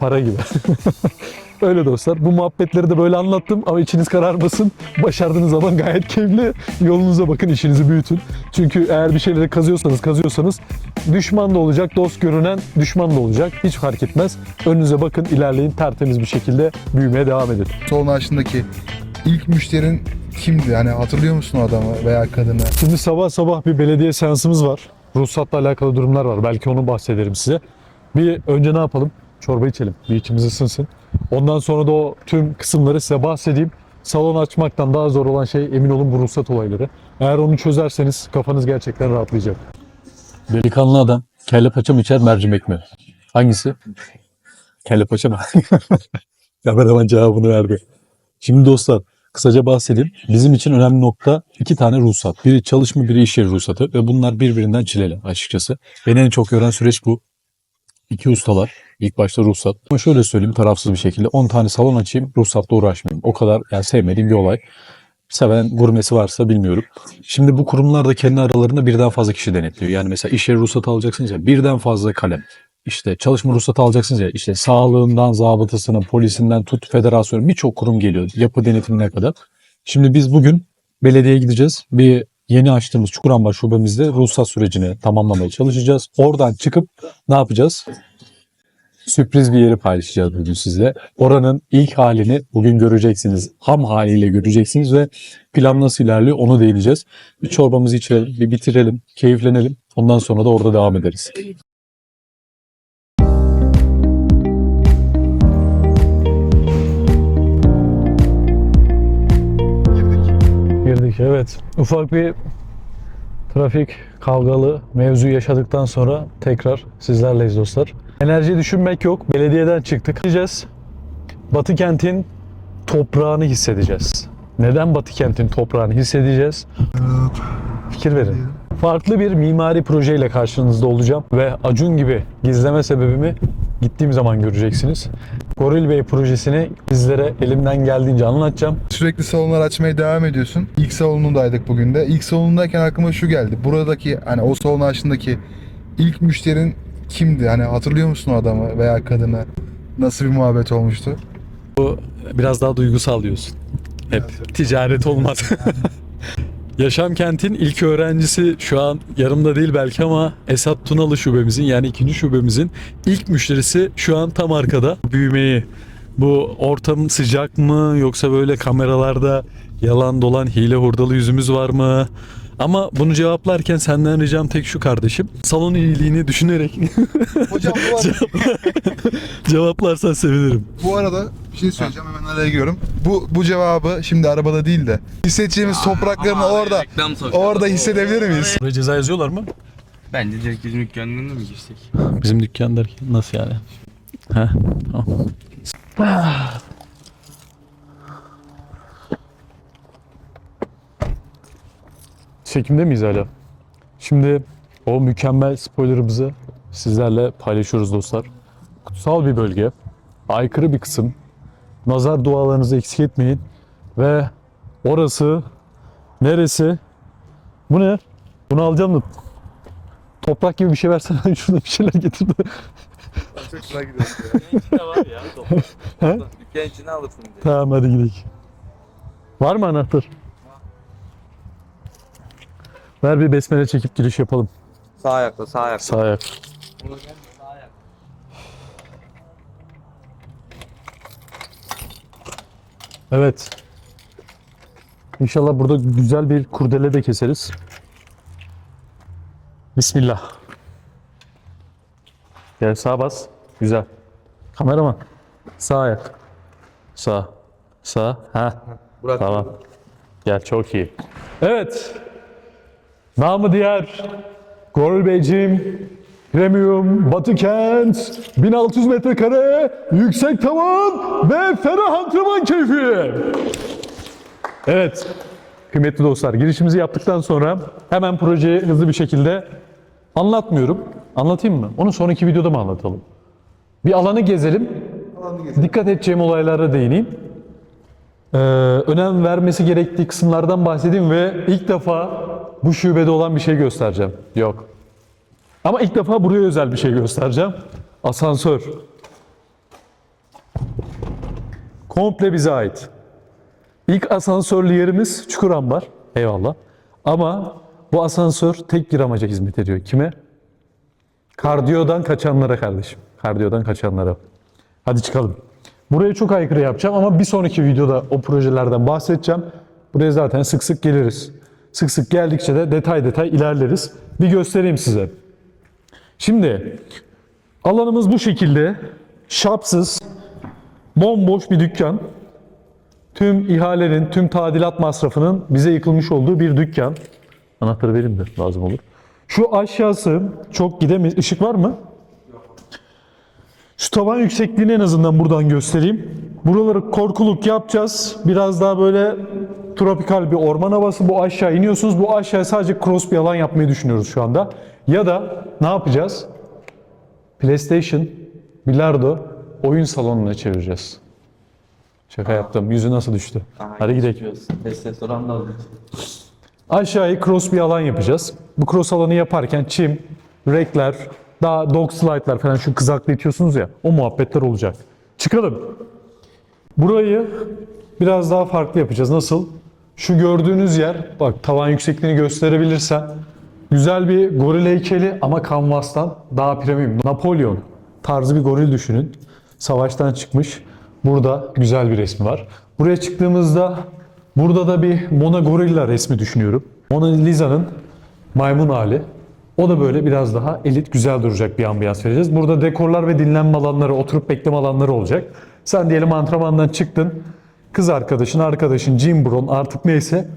Para gibi. Öyle dostlar. Bu muhabbetleri de böyle anlattım ama içiniz kararmasın. Başardığınız zaman gayet keyifli. Yolunuza bakın, işinizi büyütün. Çünkü eğer bir şeyleri kazıyorsanız, kazıyorsanız düşman da olacak, dost görünen düşman da olacak. Hiç fark etmez. Önünüze bakın, ilerleyin. Tertemiz bir şekilde büyümeye devam edin. Sol maaşındaki ilk müşterin kimdi? Hani hatırlıyor musun o adamı veya kadını? Şimdi sabah sabah bir belediye seansımız var. Ruhsatla alakalı durumlar var. Belki onu bahsederim size. Bir önce ne yapalım? Çorba içelim. Bir içimiz ısınsın. Ondan sonra da o tüm kısımları size bahsedeyim. Salon açmaktan daha zor olan şey emin olun bu ruhsat olayları. Eğer onu çözerseniz kafanız gerçekten rahatlayacak. Delikanlı adam kelle paça mı içer mercimek mi? Hangisi? Kelle paça mı? Kameraman cevabını verdi. Şimdi dostlar kısaca bahsedeyim. Bizim için önemli nokta iki tane ruhsat. Biri çalışma, biri iş yeri ruhsatı ve bunlar birbirinden çileli açıkçası. Beni en çok yoran süreç bu. İki ustalar. İlk başta ruhsat. Ama şöyle söyleyeyim tarafsız bir şekilde 10 tane salon açayım ruhsatla uğraşmayayım. O kadar yani sevmediğim bir olay. Seven gurmesi varsa bilmiyorum. Şimdi bu kurumlar da kendi aralarında birden fazla kişi denetliyor. Yani mesela iş yeri ruhsatı alacaksınız ya birden fazla kalem. İşte çalışma ruhsatı alacaksınız ya işte sağlığından, zabıtasına, polisinden tut federasyona birçok kurum geliyor yapı denetimine kadar. Şimdi biz bugün belediyeye gideceğiz. Bir yeni açtığımız Çukurambar şubemizde ruhsat sürecini tamamlamaya çalışacağız. Oradan çıkıp ne yapacağız? Sürpriz bir yeri paylaşacağız bugün sizle. Oranın ilk halini bugün göreceksiniz. Ham haliyle göreceksiniz ve plan nasıl ilerliyor onu değineceğiz. Bir çorbamızı içelim, bir bitirelim, keyiflenelim. Ondan sonra da orada devam ederiz. Evet. Ufak bir trafik kavgalı mevzu yaşadıktan sonra tekrar sizlerleyiz dostlar. Enerji düşünmek yok. Belediyeden çıktık. Gideceğiz. Batı kentin toprağını hissedeceğiz. Neden Batı kentin toprağını hissedeceğiz? Fikir verin. Farklı bir mimari projeyle karşınızda olacağım ve Acun gibi gizleme sebebimi gittiğim zaman göreceksiniz. Goril Bey projesini sizlere elimden geldiğince anlatacağım. Sürekli salonlar açmaya devam ediyorsun. İlk salonundaydık bugün de. İlk salonundayken aklıma şu geldi. Buradaki hani o salon açtığındaki ilk müşterin kimdi? Hani hatırlıyor musun o adamı veya kadını? Nasıl bir muhabbet olmuştu? biraz daha duygusal diyorsun. Hep ticaret olmaz. Yaşam Kent'in ilk öğrencisi şu an yanımda değil belki ama Esat Tunalı şubemizin yani ikinci şubemizin ilk müşterisi şu an tam arkada. Büyümeyi bu ortam sıcak mı yoksa böyle kameralarda yalan dolan hile hurdalı yüzümüz var mı? Ama bunu cevaplarken senden ricam tek şu kardeşim. Salon iyiliğini düşünerek Hocam bu arada, cevaplarsan sevinirim. bu arada bir şey söyleyeceğim hemen araya giriyorum. Bu bu cevabı şimdi arabada değil de hissedeceğimiz topraklarını orada reklam sokuyor. orada hissedebilir miyiz? Buraya ceza yazıyorlar mı? Bence direkt bizim dükkanlarına mı girsek? Bizim dükkan derken nasıl yani? He, tamam. Çekimde miyiz hala? Şimdi o mükemmel spoilerımızı sizlerle paylaşıyoruz dostlar. Kutsal bir bölge, aykırı bir kısım. Nazar dualarınızı eksik etmeyin. Ve orası neresi? Bu ne? Bunu alacağım da toprak gibi bir şey versene şurada bir şeyler getir de. Çok güzel gidiyor. İçinde var ya. He? Dükkan içine alırsın diye. Tamam hadi gidelim. Var mı anahtar? Ver bir besmele çekip giriş yapalım. Sağ ayakla sağ ayakla. Sağ ayak. Sağ ayak. Evet. İnşallah burada güzel bir kurdele de keseriz. Bismillah. Gel sağa bas. Güzel. Kameraman. Sağ ayak. Sağ. Sağ. Ha. Bırak. Tamam. Gel çok iyi. Evet. Namı diğer Beyciğim Premium Batı Kent 1600 metrekare yüksek tavan ve ferah antrenman keyfi. Evet. Kıymetli dostlar girişimizi yaptıktan sonra hemen projeyi hızlı bir şekilde anlatmıyorum. Anlatayım mı? Onu sonraki videoda mı anlatalım? Bir alanı gezelim. Dikkat edeceğim olaylara değineyim e, önem vermesi gerektiği kısımlardan bahsedeyim ve ilk defa bu şubede olan bir şey göstereceğim. Yok. Ama ilk defa buraya özel bir şey göstereceğim. Asansör. komple bize ait. İlk asansörlü yerimiz Çukurambar. Eyvallah. Ama bu asansör tek bir amaca hizmet ediyor. Kime? Kardiyodan kaçanlara kardeşim. Kardiyodan kaçanlara. Hadi çıkalım. Burayı çok aykırı yapacağım ama bir sonraki videoda o projelerden bahsedeceğim. Buraya zaten sık sık geliriz. Sık sık geldikçe de detay detay ilerleriz. Bir göstereyim size. Şimdi alanımız bu şekilde. Şapsız, bomboş bir dükkan. Tüm ihalenin, tüm tadilat masrafının bize yıkılmış olduğu bir dükkan. Anahtarı vereyim de lazım olur. Şu aşağısı çok gidemeyiz. Işık var mı? Tavan yüksekliğini en azından buradan göstereyim. Buraları korkuluk yapacağız. Biraz daha böyle tropikal bir orman havası. Bu aşağı iniyorsunuz. Bu aşağıya sadece cross bir alan yapmayı düşünüyoruz şu anda. Ya da ne yapacağız? PlayStation, bilardo, oyun salonuna çevireceğiz. Şaka yaptım. Yüzü nasıl düştü? Hadi gidelim. Testosteron da aldık. Aşağıyı cross bir alan yapacağız. Bu cross alanı yaparken çim, rekler, daha dog slide'lar falan şu kızaklı itiyorsunuz ya o muhabbetler olacak. Çıkalım. Burayı biraz daha farklı yapacağız. Nasıl? Şu gördüğünüz yer, bak tavan yüksekliğini gösterebilirsen güzel bir goril heykeli ama kanvastan daha premium. Napolyon tarzı bir goril düşünün. Savaştan çıkmış. Burada güzel bir resmi var. Buraya çıktığımızda burada da bir Mona Gorilla resmi düşünüyorum. Mona Lisa'nın maymun hali. O da böyle biraz daha elit güzel duracak bir ambiyans vereceğiz. Burada dekorlar ve dinlenme alanları, oturup bekleme alanları olacak. Sen diyelim antrenmandan çıktın. Kız arkadaşın, arkadaşın, gym bron artık neyse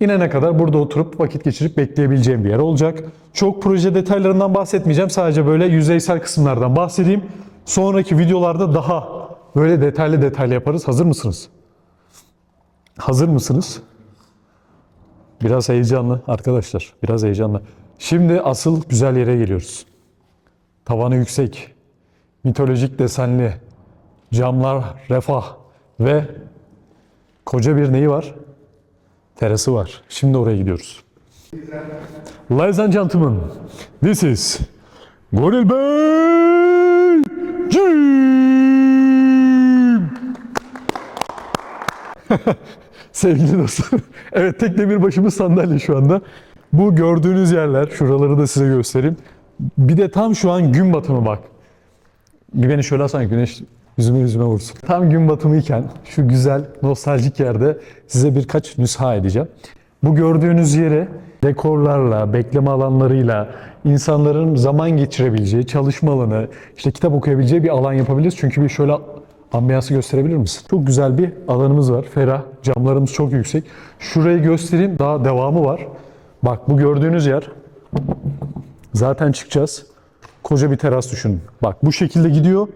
inene kadar burada oturup vakit geçirip bekleyebileceğim bir yer olacak. Çok proje detaylarından bahsetmeyeceğim. Sadece böyle yüzeysel kısımlardan bahsedeyim. Sonraki videolarda daha böyle detaylı detaylı yaparız. Hazır mısınız? Hazır mısınız? Biraz heyecanlı arkadaşlar. Biraz heyecanlı. Şimdi asıl güzel yere geliyoruz. Tavanı yüksek, mitolojik desenli, camlar refah ve koca bir neyi var? Terası var. Şimdi oraya gidiyoruz. Ladies and gentlemen, this is Goril Bey Gym. Sevgili dostlar. Evet tek demir başımız sandalye şu anda. Bu gördüğünüz yerler, şuraları da size göstereyim. Bir de tam şu an gün batımı bak. Bir beni şöyle alsana güneş yüzüme yüzüme vursun. Tam gün batımı iken şu güzel nostaljik yerde size birkaç nüsha edeceğim. Bu gördüğünüz yere dekorlarla, bekleme alanlarıyla, insanların zaman geçirebileceği, çalışma alanı, işte kitap okuyabileceği bir alan yapabiliriz. Çünkü bir şöyle ambiyansı gösterebilir misin? Çok güzel bir alanımız var. Ferah, camlarımız çok yüksek. Şurayı göstereyim, daha devamı var. Bak bu gördüğünüz yer Zaten çıkacağız. Koca bir teras düşünün. Bak bu şekilde gidiyor.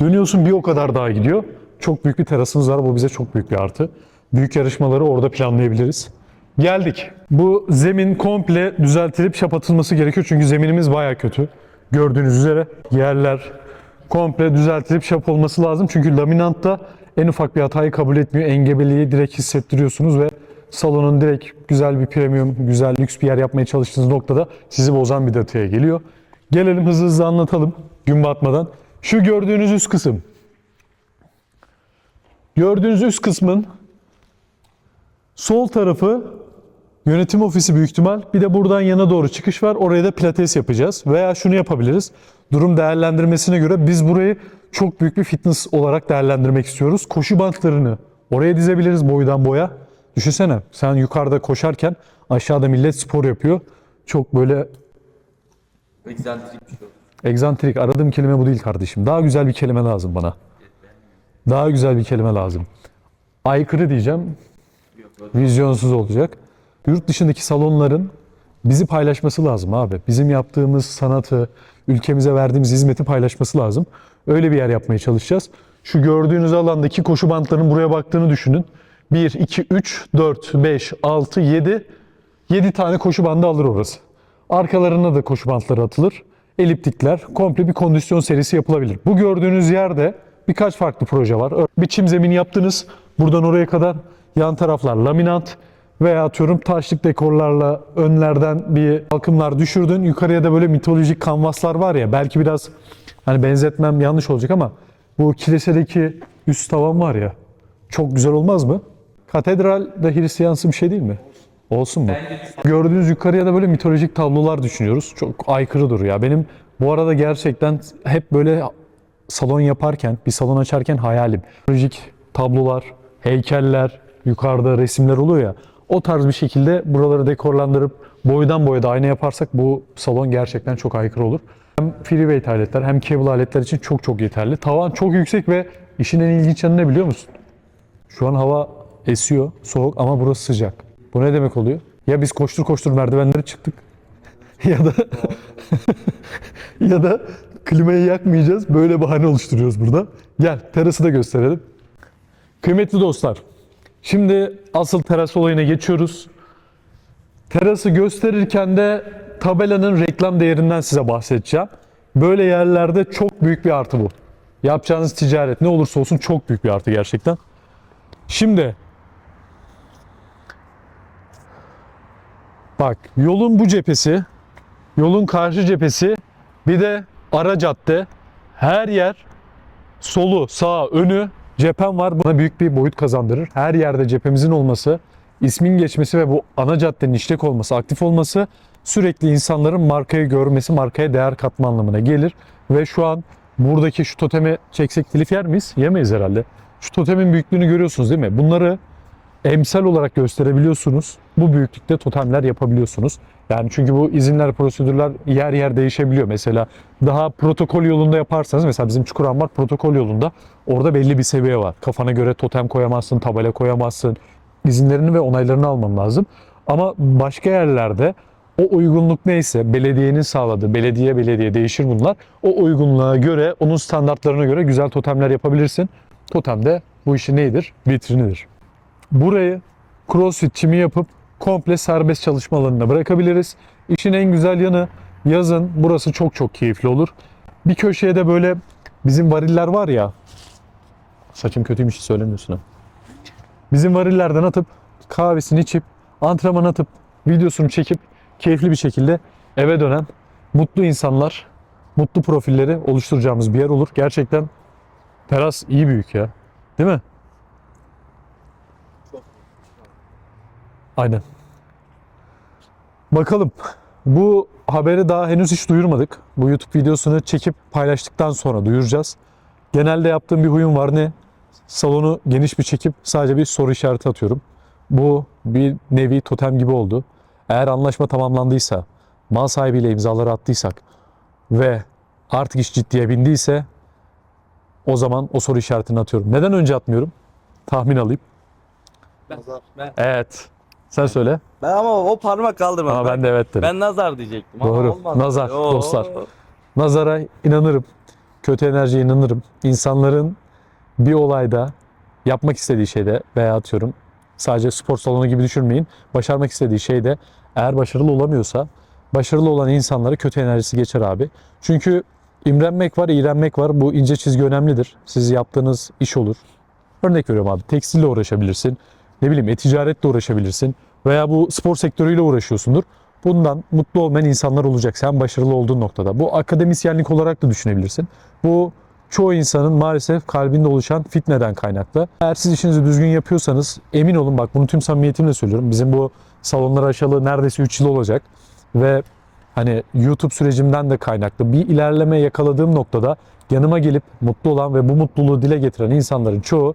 Dönüyorsun bir o kadar daha gidiyor. Çok büyük bir terasımız var. Bu bize çok büyük bir artı. Büyük yarışmaları orada planlayabiliriz. Geldik. Bu zemin komple düzeltilip şapatılması gerekiyor. Çünkü zeminimiz baya kötü. Gördüğünüz üzere yerler komple düzeltilip şap olması lazım. Çünkü laminantta en ufak bir hatayı kabul etmiyor. Engebeliği direkt hissettiriyorsunuz ve salonun direkt güzel bir premium, güzel lüks bir yer yapmaya çalıştığınız noktada sizi bozan bir dataya geliyor. Gelelim hızlı hızlı anlatalım gün batmadan. Şu gördüğünüz üst kısım. Gördüğünüz üst kısmın sol tarafı yönetim ofisi büyük ihtimal. Bir de buradan yana doğru çıkış var. Oraya da pilates yapacağız. Veya şunu yapabiliriz. Durum değerlendirmesine göre biz burayı çok büyük bir fitness olarak değerlendirmek istiyoruz. Koşu bantlarını oraya dizebiliriz boydan boya. Düşünsene sen yukarıda koşarken aşağıda millet spor yapıyor. Çok böyle Egzantrik bir şey egzantrik aradığım kelime bu değil kardeşim. Daha güzel bir kelime lazım bana. Daha güzel bir kelime lazım. Aykırı diyeceğim. Vizyonsuz olacak. Yurt dışındaki salonların bizi paylaşması lazım abi. Bizim yaptığımız sanatı, ülkemize verdiğimiz hizmeti paylaşması lazım. Öyle bir yer yapmaya çalışacağız. Şu gördüğünüz alandaki koşu bantlarının buraya baktığını düşünün. 1, 2, 3, 4, 5, 6, 7. 7 tane koşu bandı alır orası. Arkalarına da koşu bantları atılır. Eliptikler, komple bir kondisyon serisi yapılabilir. Bu gördüğünüz yerde birkaç farklı proje var. Bir çim zemini yaptınız. Buradan oraya kadar yan taraflar laminat veya atıyorum taşlık dekorlarla önlerden bir akımlar düşürdün. Yukarıya da böyle mitolojik kanvaslar var ya belki biraz hani benzetmem yanlış olacak ama bu kilisedeki üst tavan var ya çok güzel olmaz mı? Katedral de Hristiyansı bir şey değil mi? Olsun mu? Gördüğünüz yukarıya da böyle mitolojik tablolar düşünüyoruz. Çok aykırı duruyor. Benim bu arada gerçekten hep böyle salon yaparken, bir salon açarken hayalim. Mitolojik tablolar, heykeller, yukarıda resimler oluyor ya. O tarz bir şekilde buraları dekorlandırıp boydan boya da ayna yaparsak bu salon gerçekten çok aykırı olur. Hem freeweight aletler hem cable aletler için çok çok yeterli. Tavan çok yüksek ve işin en ilginç yanı ne biliyor musun? Şu an hava esiyor, soğuk ama burası sıcak. Bu ne demek oluyor? Ya biz koştur koştur merdivenlere çıktık ya da ya da klimayı yakmayacağız. Böyle bahane oluşturuyoruz burada. Gel terası da gösterelim. Kıymetli dostlar, şimdi asıl teras olayına geçiyoruz. Terası gösterirken de tabelanın reklam değerinden size bahsedeceğim. Böyle yerlerde çok büyük bir artı bu. Yapacağınız ticaret ne olursa olsun çok büyük bir artı gerçekten. Şimdi bak yolun bu cephesi, yolun karşı cephesi, bir de ara cadde, her yer solu, sağ, önü cephem var. Bana büyük bir boyut kazandırır. Her yerde cephemizin olması, ismin geçmesi ve bu ana caddenin işlek olması, aktif olması sürekli insanların markayı görmesi, markaya değer katma anlamına gelir. Ve şu an buradaki şu totemi çeksek telif yer miyiz? Yemeyiz herhalde. Şu totemin büyüklüğünü görüyorsunuz değil mi? Bunları emsal olarak gösterebiliyorsunuz. Bu büyüklükte totemler yapabiliyorsunuz. Yani çünkü bu izinler, prosedürler yer yer değişebiliyor. Mesela daha protokol yolunda yaparsanız mesela bizim Çukurambar protokol yolunda orada belli bir seviye var. Kafana göre totem koyamazsın, tabela koyamazsın. İzinlerini ve onaylarını alman lazım. Ama başka yerlerde o uygunluk neyse belediyenin sağladığı, belediye belediye değişir bunlar. O uygunluğa göre, onun standartlarına göre güzel totemler yapabilirsin. Totem de bu işin neydir? Vitrinidir. Burayı crossfit çimi yapıp komple serbest çalışma alanına bırakabiliriz. İşin en güzel yanı yazın burası çok çok keyifli olur. Bir köşeye de böyle bizim variller var ya saçım kötüymüş hiç söylemiyorsun. Bizim varillerden atıp kahvesini içip antrenman atıp videosunu çekip keyifli bir şekilde eve dönen mutlu insanlar, mutlu profilleri oluşturacağımız bir yer olur. Gerçekten teras iyi büyük ya. Değil mi? Aynen. Bakalım. Bu haberi daha henüz hiç duyurmadık. Bu YouTube videosunu çekip paylaştıktan sonra duyuracağız. Genelde yaptığım bir huyum var ne? Salonu geniş bir çekip sadece bir soru işareti atıyorum. Bu bir nevi totem gibi oldu. Eğer anlaşma tamamlandıysa, mal sahibiyle imzaları attıysak ve artık iş ciddiye bindiyse o zaman o soru işaretini atıyorum. Neden önce atmıyorum? Tahmin alayım. Ben, ben, Evet. Sen söyle. Ben ama o parmak kaldırmadım. Ama ben de evet dedim. Ben nazar diyecektim ama Doğru. olmaz. Nazar, Oo. dostlar. Nazara inanırım. Kötü enerjiye inanırım. İnsanların bir olayda yapmak istediği şeyde veya atıyorum sadece spor salonu gibi düşünmeyin. Başarmak istediği şeyde eğer başarılı olamıyorsa başarılı olan insanlara kötü enerjisi geçer abi. Çünkü imrenmek var, iğrenmek var. Bu ince çizgi önemlidir. Siz yaptığınız iş olur. Örnek veriyorum abi. Tekstille uğraşabilirsin. Ne bileyim e-ticaretle uğraşabilirsin. Veya bu spor sektörüyle uğraşıyorsundur. Bundan mutlu olmayan insanlar olacak sen başarılı olduğun noktada. Bu akademisyenlik olarak da düşünebilirsin. Bu çoğu insanın maalesef kalbinde oluşan fitneden kaynaklı. Eğer siz işinizi düzgün yapıyorsanız emin olun bak bunu tüm samimiyetimle söylüyorum. Bizim bu salonlar aşalı neredeyse 3 yıl olacak ve hani YouTube sürecimden de kaynaklı bir ilerleme yakaladığım noktada yanıma gelip mutlu olan ve bu mutluluğu dile getiren insanların çoğu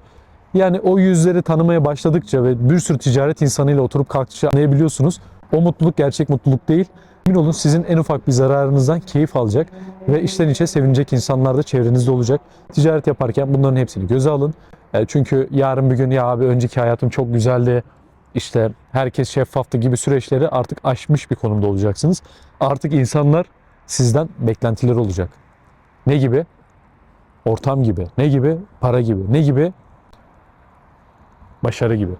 yani o yüzleri tanımaya başladıkça ve bir sürü ticaret insanıyla oturup kalktıkça anlayabiliyorsunuz. O mutluluk gerçek mutluluk değil. Emin olun sizin en ufak bir zararınızdan keyif alacak ve içten içe sevinecek insanlar da çevrenizde olacak. Ticaret yaparken bunların hepsini göze alın. E, Çünkü yarın bir gün ya abi önceki hayatım çok güzeldi. İşte herkes şeffaftı gibi süreçleri artık aşmış bir konumda olacaksınız. Artık insanlar sizden beklentileri olacak. Ne gibi? Ortam gibi. Ne gibi? Para gibi. Ne gibi? Başarı gibi.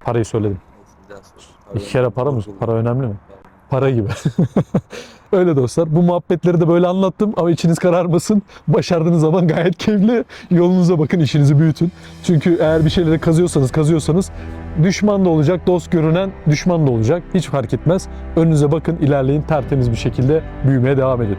Parayı söyledim. İki kere para mı? Para önemli mi? Para gibi. Öyle dostlar. Bu muhabbetleri de böyle anlattım ama içiniz kararmasın. Başardığınız zaman gayet keyifli. Yolunuza bakın, işinizi büyütün. Çünkü eğer bir şeyleri kazıyorsanız, kazıyorsanız düşman da olacak, dost görünen düşman da olacak. Hiç fark etmez. Önünüze bakın, ilerleyin, tertemiz bir şekilde büyümeye devam edin.